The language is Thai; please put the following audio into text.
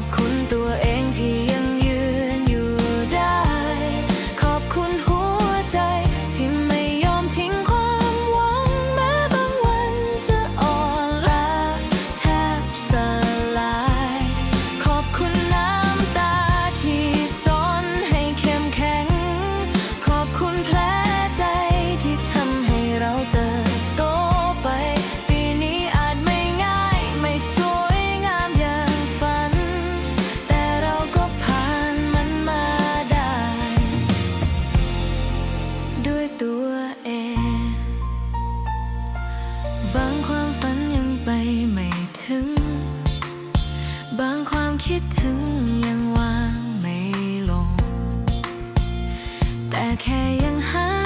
อบคุณตัวเอง ด้วยตัวเอง บางความฝันยังไปไม่ถึง บางความคิดถึงยังวางไม่ลง แต่แค่ยังหา